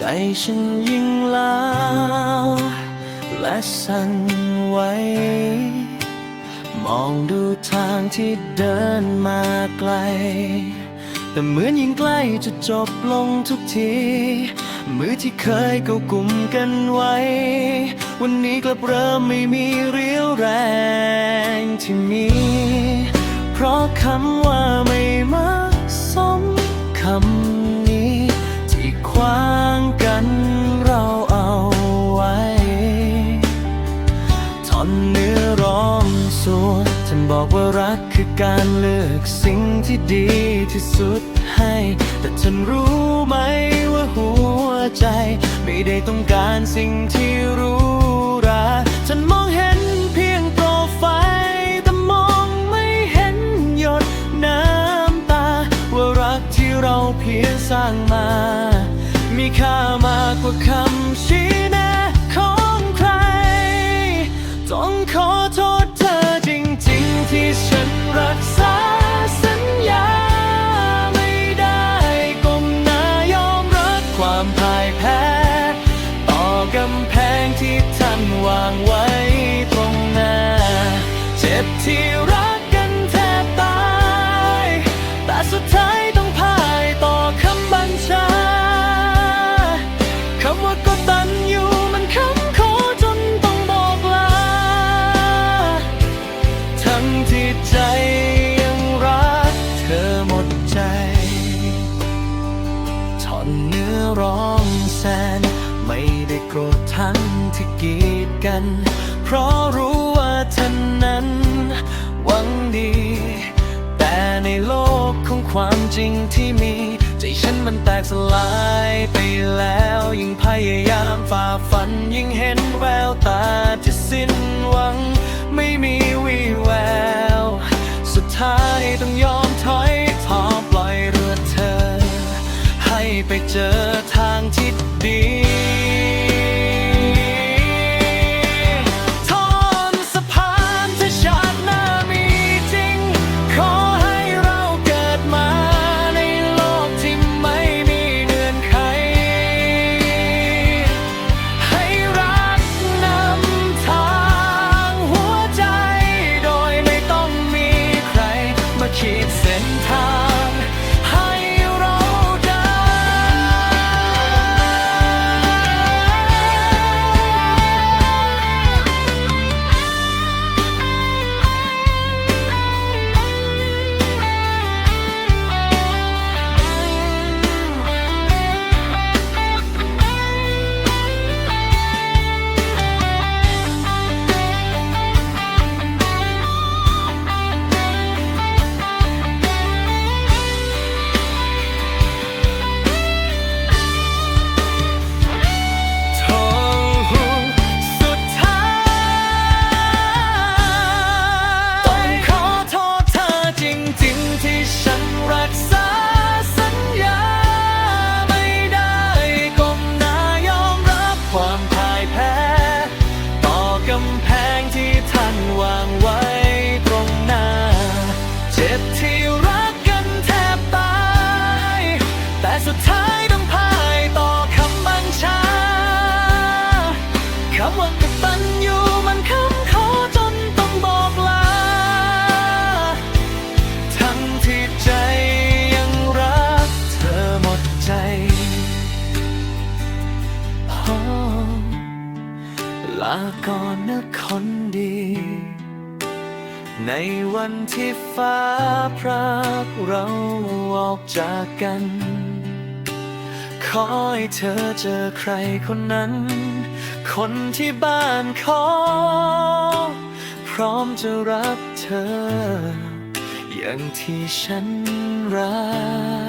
ใจฉันยิ่งล้าวและสั่นไหวมองดูทางที่เดินมาไกล แต่เหมือนยิ่งใกล้จะจบลงทุกที มือที่เคยกากุมกันไว้ วันนี้กลับเริ่มไม่มีเรี่ยวแรงที่มี เพราะคำว่าไม่มา่อนเนื้อร้องสวนฉันบอกว่ารักคือการเลือกสิ่งที่ดีที่สุดให้ แต่ฉันรู้ไหมว่าหัวใจ ไม่ได้ต้องการสิ่งที่รู้ราฉันมองเห็นเพียงโปรไฟล์แต่มองไม่เห็นหยดน้ำตา ว่ารักที่เราเพียงสร้างมา มีค่ามากกว่าคำชี้แนะ ใจยังรักเธอหมดใจท่อนเนื้อร้องแสน ไม่ได้โกรธทั้งที่กีดกัน เพราะรู้ว่าเธอนั้น หวังดี แต่ในโลกของความจริงที่มี ใจฉันมันแตกสลายไปแล้ว ยิ่งพยายามฝ่าฟันยิ่งเห็นแววตาที่สิ้น อทางที่ดี บที่รักกันแทบตาย แต่สุดท้ายต้องพ่ายต่อคำบัญชาคำว่ากตันอยู่มันคำขอจนต้องบอกลา ทั้งที่ใจยังรักเธอหมดใจ ลาก่อนนะคนดี ในวันที่ฟ้าพรากเราออกจากกัน ขอให้เธอเจอใครคนนั้น คนที่บ้านขอ พร้อมจะรับเธอ อย่างที่ฉันรัก